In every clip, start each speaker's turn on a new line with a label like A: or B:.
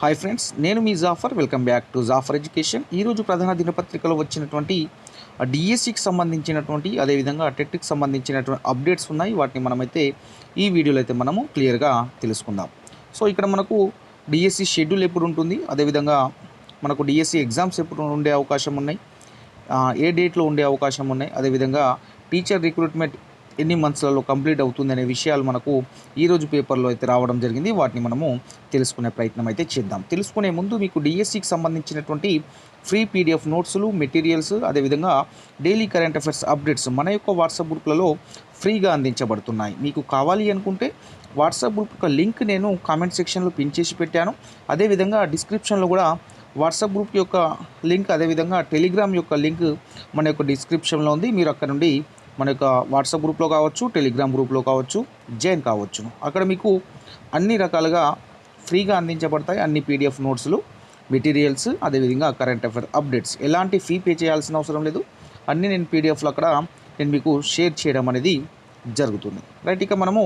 A: Hi friends నేను మీ Jafar welcome back to Jafar education ఈరోజు ప్రధాన దినపత్రికలో వచ్చినటువంటి డిఎస్సికి సంబంధించినటువంటి అదేవిధంగా టెట్కి సంబంధించినటువంటి అప్డేట్స్ ఉన్నాయి. వాటిని మనమైతే ఈ వీడియోలో అయితే మనము క్లియర్గా తెలుసుకుందాం. సో ఇక్కడ మనకు డిఎస్సి షెడ్యూల్ ఎప్పుడు ఉంటుంది? అదేవిధంగా మనకు డిఎస్సి ఎగ్జామ్స్ ఎప్పుడు ఉండే అవకాశం ఉన్నాయి? ఏ డేట్లో ఉండే అవకాశం ఉన్నాయి? అదేవిధంగా టీచర్ రిక్రూట్మెంట్ ఎన్ని మంత్స్లలో కంప్లీట్ అవుతుంది అనే విషయాలు మనకు ఈరోజు పేపర్లో అయితే రావడం జరిగింది. వాటిని మనము తెలుసుకునే ప్రయత్నం అయితే చేద్దాం. తెలుసుకునే ముందు మీకు డిఎస్సికి సంబంధించినటువంటి ఫ్రీ పీడిఎఫ్ నోట్స్లు మెటీరియల్స్ అదేవిధంగా డైలీ కరెంట్ అఫైర్స్ అప్డేట్స్ మన యొక్క వాట్సాప్ గ్రూప్లలో ఫ్రీగా అందించబడుతున్నాయి. మీకు కావాలి అనుకుంటే వాట్సాప్ గ్రూప్ యొక్క లింక్ నేను కామెంట్ సెక్షన్లో పిన్ చేసి పెట్టాను. అదేవిధంగా డిస్క్రిప్షన్లో కూడా వాట్సాప్ గ్రూప్ యొక్క లింక్ అదేవిధంగా టెలిగ్రామ్ యొక్క లింక్ మన యొక్క డిస్క్రిప్షన్లో ఉంది. మీరు అక్కడ నుండి మన యొక్క వాట్సాప్ గ్రూప్లో కావచ్చు టెలిగ్రామ్ గ్రూప్లో కావచ్చు జైన్ కావచ్చు. అక్కడ మీకు అన్ని రకాలుగా ఫ్రీగా అందించబడతాయి అన్ని పీడిఎఫ్ నోట్స్లు మెటీరియల్స్ అదేవిధంగా కరెంట్ అఫైర్ అప్డేట్స్. ఎలాంటి ఫీ పే చేయాల్సిన అవసరం లేదు. అన్నీ నేను పీడిఎఫ్లు అక్కడ నేను మీకు షేర్ చేయడం అనేది జరుగుతుంది. రైట్ ఇక మనము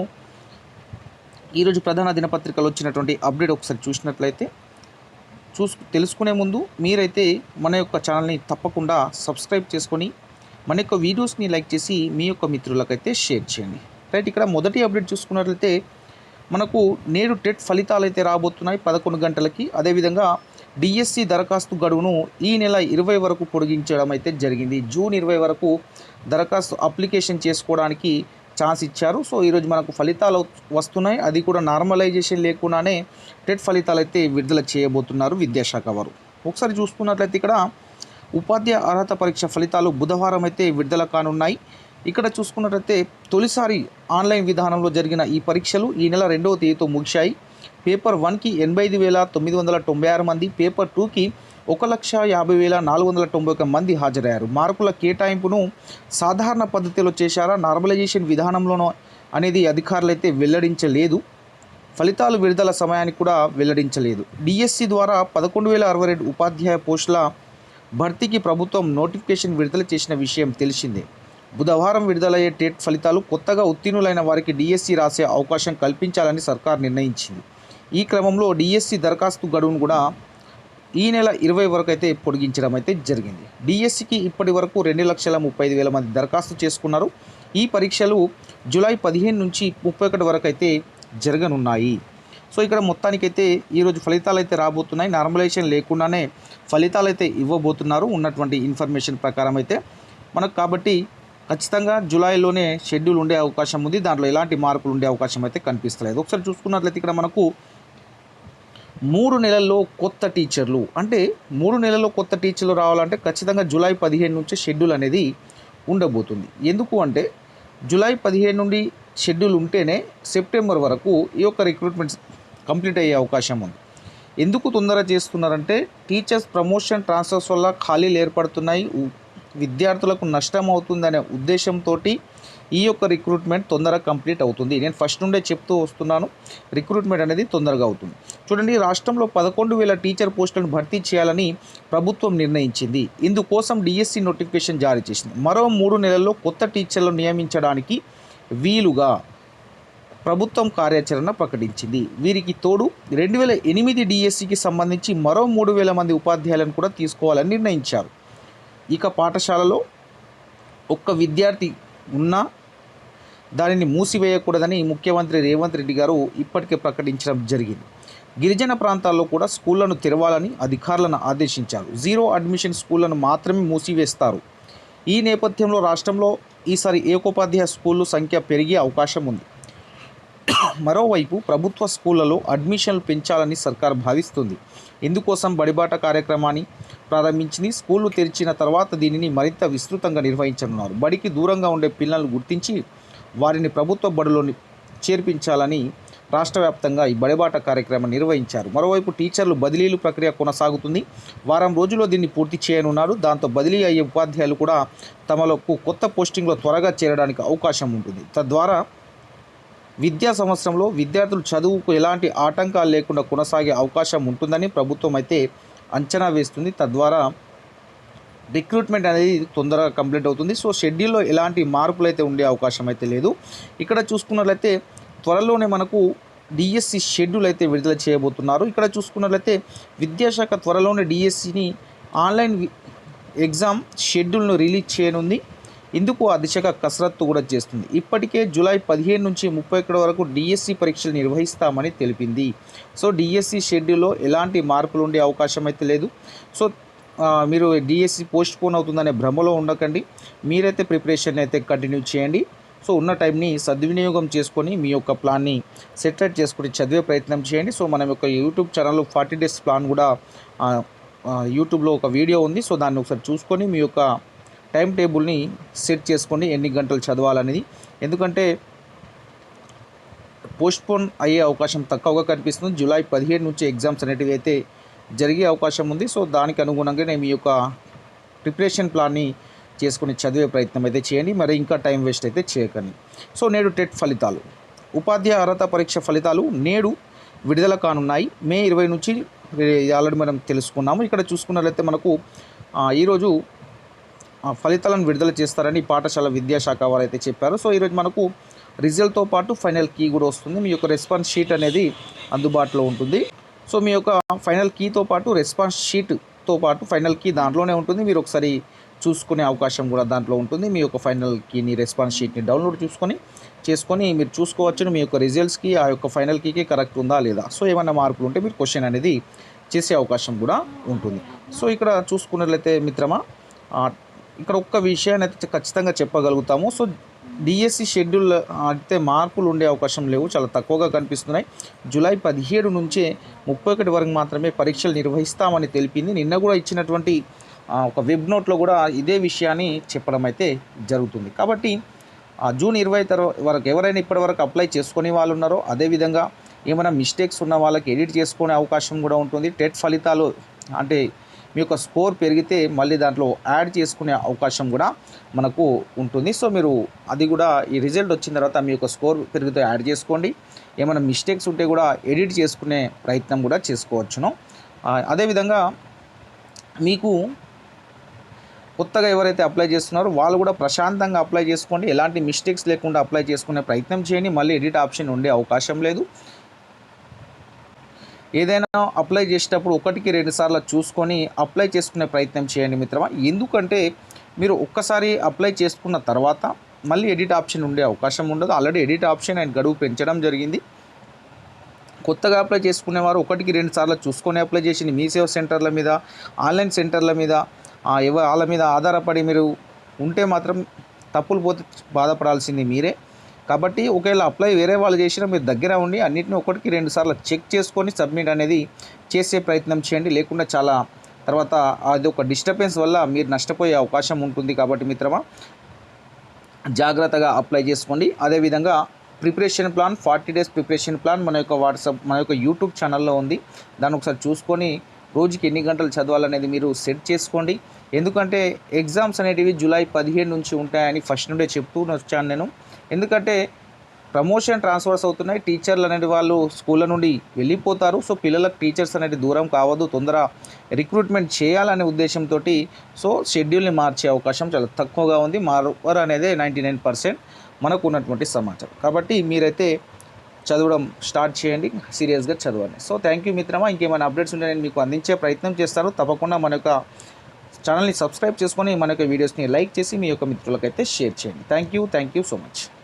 A: ఈరోజు ప్రధాన దినపత్రికలు వచ్చినటువంటి అప్డేట్ ఒకసారి చూసినట్లయితే చూసు తెలుసుకునే ముందు మీరైతే మన యొక్క ఛానల్ని తప్పకుండా సబ్స్క్రైబ్ చేసుకొని మన యొక్క వీడియోస్ని లైక్ చేసి మీ యొక్క మిత్రులకైతే షేర్ చేయండి. రైట్ ఇక్కడ మొదటి అప్డేట్ చూసుకున్నట్లయితే మనకు నేడు టెట్ ఫలితాలు అయితే రాబోతున్నాయి పదకొండు గంటలకి. అదేవిధంగా డిఎస్సి దరఖాస్తు గడువును ఈ నెల ఇరవై వరకు పొడిగించడం అయితే జరిగింది. జూన్ ఇరవై వరకు దరఖాస్తు అప్లికేషన్ చేసుకోవడానికి ఛాన్స్ ఇచ్చారు. సో ఈరోజు మనకు ఫలితాలు వస్తున్నాయి. అది కూడా నార్మలైజేషన్ లేకుండానే టెట్ ఫలితాలు అయితే విడుదల చేయబోతున్నారు విద్యాశాఖ వారు. ఒకసారి చూసుకున్నట్లయితే ఇక్కడ ఉపాధ్యాయ అర్హత పరీక్ష ఫలితాలు బుధవారం అయితే విడుదల కానున్నాయి. ఇక్కడ చూసుకున్నట్లయితే తొలిసారి ఆన్లైన్ విధానంలో జరిగిన ఈ పరీక్షలు ఈ నెల రెండవ తేదీతో ముగిశాయి. పేపర్ వన్కి ఎనభై ఐదు వేల తొమ్మిది వందల తొంభై ఆరు మంది పేపర్ టూకి ఒక లక్ష యాభై వేల నాలుగు వందల తొంభై ఒక మంది హాజరయ్యారు. మార్కుల కేటాయింపును సాధారణ పద్ధతిలో చేశారా? నార్మలైజేషన్ విధానంలోనో అనేది అధికారులు అయితే వెల్లడించలేదు. ఫలితాలు విడుదల సమయానికి కూడా వెల్లడించలేదు. డిఎస్సి ద్వారా పదకొండు వేల అరవై రెండు ఉపాధ్యాయ పోస్టుల భర్తీకి ప్రభుత్వం నోటిఫికేషన్ విడుదల చేసిన విషయం తెలిసిందే. బుధవారం విడుదలయ్యే టెట్ ఫలితాలు కొత్తగా ఉత్తీర్ణులైన వారికి డిఎస్సి రాసే అవకాశం కల్పించాలని సర్కార్ నిర్ణయించింది. ఈ క్రమంలో డిఎస్సి దరఖాస్తు గడువును కూడా ఈ నెల ఇరవై వరకు అయితే పొడిగించడం అయితే జరిగింది. డిఎస్సికి ఇప్పటి వరకు రెండు లక్షల ముప్పై ఐదు వేల మంది దరఖాస్తు చేసుకున్నారు. ఈ పరీక్షలు జూలై పదిహేను నుంచి ముప్పై ఒకటి వరకు అయితే జరగనున్నాయి. సో ఇక్కడ మొత్తానికైతే ఈరోజు ఫలితాలు అయితే రాబోతున్నాయి. నార్మలైజేషన్ లేకుండానే ఫలితాలు అయితే ఇవ్వబోతున్నారు ఉన్నటువంటి ఇన్ఫర్మేషన్ ప్రకారం అయితే. మనకు కాబట్టి ఖచ్చితంగా జూలైలోనే షెడ్యూల్ ఉండే అవకాశం ఉంది. దాంట్లో ఎలాంటి మార్పులు ఉండే అవకాశం అయితే కనిపిస్తలేదు. ఒకసారి చూసుకున్నట్లయితే ఇక్కడ మనకు మూడు నెలల్లో కొత్త టీచర్లు అంటే మూడు నెలల్లో కొత్త టీచర్లు రావాలంటే ఖచ్చితంగా జూలై పదిహేను నుంచి షెడ్యూల్ అనేది ఉండబోతుంది. ఎందుకు అంటే జూలై పదిహేను నుండి షెడ్యూల్ ఉంటేనే సెప్టెంబర్ వరకు ఈ యొక్క రిక్రూట్మెంట్ కంప్లీట్ అయ్యే అవకాశం ఉంది. ఎందుకు తొందర చేస్తున్నారంటే టీచర్స్ ప్రమోషన్ ట్రాన్స్ఫర్స్ వల్ల ఖాళీలు ఏర్పడుతున్నాయి. విద్యార్థులకు నష్టం అవుతుందనే ఉద్దేశంతో ఈ యొక్క రిక్రూట్మెంట్ తొందరగా కంప్లీట్ అవుతుంది. నేను ఫస్ట్ నుండే చెప్తూ వస్తున్నాను. రిక్రూట్మెంట్ అనేది తొందరగా అవుతుంది. చూడండి రాష్ట్రంలో పదకొండు వేల టీచర్ పోస్టులను భర్తీ చేయాలని ప్రభుత్వం నిర్ణయించింది. ఇందుకోసం డిఎస్సి నోటిఫికేషన్ జారీ చేసింది. మరో మూడు నెలల్లో కొత్త టీచర్లను నియమించడానికి వీలుగా ప్రభుత్వం కార్యాచరణ ప్రకటించింది. వీరికి తోడు రెండు వేల ఎనిమిది డిఎస్సికి సంబంధించి మరో మూడు వేల మంది ఉపాధ్యాయులను కూడా తీసుకోవాలని నిర్ణయించారు. ఇక పాఠశాలలో ఒక్క విద్యార్థి ఉన్నా దానిని మూసివేయకూడదని ముఖ్యమంత్రి రేవంత్ రెడ్డి గారు ఇప్పటికే ప్రకటించడం జరిగింది. గిరిజన ప్రాంతాల్లో కూడా స్కూళ్ళను తెరవాలని అధికారులను ఆదేశించారు. జీరో అడ్మిషన్ స్కూళ్ళను మాత్రమే మూసివేస్తారు. ఈ నేపథ్యంలో రాష్ట్రంలో ఈసారి ఏకోపాధ్యాయ స్కూళ్ళు సంఖ్య పెరిగే అవకాశం ఉంది. మరోవైపు ప్రభుత్వ స్కూళ్ళలో అడ్మిషన్లు పెంచాలని సర్కార్ భావిస్తుంది. ఇందుకోసం బడిబాట కార్యక్రమాన్ని ప్రారంభించింది. స్కూళ్ళు తెరిచిన తర్వాత దీనిని మరింత విస్తృతంగా నిర్వహించనున్నారు. బడికి దూరంగా ఉండే పిల్లలను గుర్తించి వారిని ప్రభుత్వ బడిలోని చేర్పించాలని రాష్ట్ర వ్యాప్తంగా ఈ బడిబాట కార్యక్రమం నిర్వహించారు. మరోవైపు టీచర్లు బదిలీలు ప్రక్రియ కొనసాగుతుంది. వారం రోజుల్లో దీన్ని పూర్తి చేయనున్నారు. దాంతో బదిలీ అయ్యే ఉపాధ్యాయులు కూడా తమలకు కొత్త పోస్టింగ్లో త్వరగా చేరడానికి అవకాశం ఉంటుంది. తద్వారా విద్యా సంవత్సరంలో విద్యార్థులు చదువుకు ఎలాంటి ఆటంకాలు లేకుండా కొనసాగే అవకాశం ఉంటుందని ప్రభుత్వం అయితే అంచనా వేస్తుంది. తద్వారా రిక్రూట్మెంట్ అనేది తొందరగా కంప్లీట్ అవుతుంది. సో షెడ్యూల్లో ఎలాంటి మార్పులు అయితే ఉండే అవకాశం అయితే లేదు. ఇక్కడ చూసుకున్నట్లయితే త్వరలోనే మనకు డిఎస్సి షెడ్యూల్ అయితే విడుదల చేయబోతున్నారు. ఇక్కడ చూసుకున్నట్లయితే విద్యాశాఖ త్వరలోనే డిఎస్సిని ఆన్లైన్ ఎగ్జామ్ షెడ్యూల్ను రిలీజ్ చేయనుంది. ఇందుకు ఆ దిశగా కసరత్తు కూడా చేస్తుంది. ఇప్పటికే జూలై పదిహేను నుంచి ముప్పై ఒకటి వరకు డిఎస్సి పరీక్షలు నిర్వహిస్తామని తెలిపింది. సో డిఎస్సి షెడ్యూల్లో ఎలాంటి మార్పులు ఉండే అవకాశం అయితే లేదు. సో మీరు డిఎస్సి పోస్ట్ పోన్ అవుతుందనే భ్రమలో ఉండకండి. మీరైతే ప్రిపరేషన్ అయితే కంటిన్యూ చేయండి. సో ఉన్న టైంని సద్వినియోగం చేసుకొని మీ యొక్క ప్లాన్ని సెటిల్ చేసుకుని చదివే ప్రయత్నం చేయండి. సో మనం యొక్క యూట్యూబ్ ఛానల్లో ఫార్టీ డేస్ ప్లాన్ కూడా యూట్యూబ్లో ఒక వీడియో ఉంది. సో దాన్ని ఒకసారి చూసుకొని మీ యొక్క టైం టేబుల్ని సెట్ చేసుకోండి ఎన్ని గంటలు చదవాలనేది. ఎందుకంటే పోస్ట్పోన్ అయ్యే అవకాశం తక్కువగా కనిపిస్తుంది. జూలై పదిహేడు నుంచి ఎగ్జామ్స్ అనేటివి అయితే జరిగే అవకాశం ఉంది. సో దానికి అనుగుణంగానే మీ యొక్క ప్రిపరేషన్ ప్లాన్ని చేసుకుని చదివే ప్రయత్నం అయితే చేయండి. మరి ఇంకా టైం వేస్ట్ అయితే చేయకండి. సో నేడు టెట్ ఫలితాలు. ఉపాధ్యాయ అర్హత పరీక్ష ఫలితాలు నేడు విడుదల కానున్నాయి. మే ఇరవై నుంచి ఆల్రెడీ మనం తెలుసుకున్నాము. ఇక్కడ చూసుకున్నట్లయితే మనకు ఈరోజు ఫలితాలను విడుదల చేస్తారని పాఠశాల విద్యాశాఖ వారు అయితే చెప్పారు. సో ఈరోజు మనకు రిజల్ట్తో పాటు ఫైనల్ కీ కూడా వస్తుంది. మీ యొక్క రెస్పాన్స్ షీట్ అనేది అందుబాటులో ఉంటుంది. సో మీ యొక్క ఫైనల్ కీతో పాటు రెస్పాన్స్ షీట్తో పాటు ఫైనల్ కీ దాంట్లోనే ఉంటుంది. మీరు ఒకసారి చూసుకునే అవకాశం కూడా దాంట్లో ఉంటుంది. మీ యొక్క ఫైనల్ కీని రెస్పాన్స్ షీట్ని డౌన్లోడ్ చూసుకొని చేసుకొని మీరు చూసుకోవచ్చును. మీ యొక్క రిజల్ట్స్కి ఆ యొక్క ఫైనల్ కీకి కరెక్ట్ ఉందా లేదా? సో ఏమైనా మార్పులు ఉంటే మీరు క్వశ్చన్ అనేది చేసే అవకాశం కూడా ఉంటుంది. సో ఇక్కడ చూసుకున్నట్లయితే మిత్రమా ఇక్కడ ఒక్క విషయాన్ని అయితే ఖచ్చితంగా చెప్పగలుగుతాము. సో డిఎస్సి షెడ్యూల్ అయితే మార్పులు ఉండే అవకాశం లేవు చాలా తక్కువగా కనిపిస్తున్నాయి. జూలై పదిహేడు నుంచే ముప్పై ఒకటి వరకు మాత్రమే పరీక్షలు నిర్వహిస్తామని తెలిపింది. నిన్న కూడా ఇచ్చినటువంటి ఒక వెబ్ నోట్లో కూడా ఇదే విషయాన్ని చెప్పడం అయితే జరుగుతుంది. కాబట్టి జూన్ ఇరవై తర్వాత వరకు ఎవరైనా ఇప్పటి వరకు అప్లై చేసుకునే వాళ్ళు ఉన్నారో అదేవిధంగా ఏమైనా మిస్టేక్స్ ఉన్న వాళ్ళకి ఎడిట్ చేసుకునే అవకాశం కూడా ఉంటుంది. టెట్ ఫలితాలు అంటే మీ యొక్క స్కోర్ పెరిగితే మళ్ళీ దాంట్లో యాడ్ చేసుకునే అవకాశం కూడా మనకు ఉంటుంది. సో మీరు అది కూడా ఈ రిజల్ట్ వచ్చిన తర్వాత మీ యొక్క స్కోర్ పెరిగితే యాడ్ చేసుకోండి. ఏమైనా మిస్టేక్స్ ఉంటే కూడా ఎడిట్ చేసుకునే ప్రయత్నం కూడా చేసుకోవచ్చును. అదేవిధంగా మీకు కొత్తగా ఎవరైతే అప్లై చేస్తున్నారో వాళ్ళు కూడా ప్రశాంతంగా అప్లై చేసుకోండి. ఎలాంటి మిస్టేక్స్ లేకుండా అప్లై చేసుకునే ప్రయత్నం చేయండి. మళ్ళీ ఎడిట్ ఆప్షన్ ఉండే అవకాశం లేదు. ఏదైనా అప్లై చేసేటప్పుడు ఒకటికి రెండు సార్లు చూసుకొని అప్లై చేసుకునే ప్రయత్నం చేయండి మిత్రమా. ఎందుకంటే మీరు ఒక్కసారి అప్లై చేసుకున్న తర్వాత మళ్ళీ ఎడిట్ ఆప్షన్ ఉండే అవకాశం ఉండదు. ఆల్రెడీ ఎడిట్ ఆప్షన్ అండ్ గడువు పెంచడం జరిగింది. కొత్తగా అప్లై చేసుకునేవారు ఒకటికి రెండు సార్లు చూసుకొని అప్లై చేసింది. మీ సేవ సెంటర్ల మీద ఆన్లైన్ సెంటర్ల మీద ఆ, ఎవ వాళ్ళ మీద ఆధారపడి మీరు ఉంటే మాత్రం తప్పులు పోతే బాధపడాల్సింది మీరే. కాబట్టి ఒకవేళ అప్లై వేరే వాళ్ళు చేసినా మీరు దగ్గర ఉండి అన్నిటిని ఒకటికి రెండు సార్లు చెక్ చేసుకొని సబ్మిట్ అనేది చేసే ప్రయత్నం చేయండి. లేకుండా చాలా తర్వాత అది ఒక డిస్టర్బెన్స్ వల్ల మీరు నష్టపోయే అవకాశం ఉంటుంది కాబట్టి మిత్రమా జాగ్రత్తగా అప్లై చేసుకోండి. అదేవిధంగా preparation plan forty days preparation plan మన యొక్క వాట్సాప్ మన యొక్క యూట్యూబ్ ఛానల్లో ఉంది. దాన్ని ఒకసారి చూసుకొని రోజుకి ఎన్ని గంటలు చదవాలనేది మీరు సెట్ చేసుకోండి. ఎందుకంటే ఎగ్జామ్స్ అనేటివి జూలై పదిహేను నుంచి ఉంటాయని ఫస్ట్ నుండే చెప్తూ వచ్చాను నేను. ఎందుకంటే ప్రమోషన్ ట్రాన్స్ఫర్స్ అవుతున్నాయి. టీచర్లు అనేది వాళ్ళు స్కూళ్ళ నుండి వెళ్ళిపోతారు. సో పిల్లలకు టీచర్స్ అనేది దూరం కావద్దు. తొందర రిక్రూట్మెంట్ చేయాలనే ఉద్దేశంతో సో షెడ్యూల్ని మార్చే అవకాశం చాలా తక్కువగా ఉంది. మార్వర్ అనేది నైంటీ నైన్ పర్సెంట్ మనకు ఉన్నటువంటి సమాచారం. కాబట్టి మీరైతే చదవడం స్టార్ట్ చేయండి. సీరియస్గా చదవండి. సో థ్యాంక్ యూ మిత్రమా. ఇంకేమైనా అప్డేట్స్ ఉంటే నేను మీకు అందించే ప్రయత్నం చేస్తాను. తప్పకుండా మన యొక్క ఛానల్ని సబ్స్క్రైబ్ చేసుకొని మన యొక్క వీడియోస్ని లైక్ చేసి మీ యొక్క మిత్రులకైతే షేర్ చేయండి. Thank you thank you so much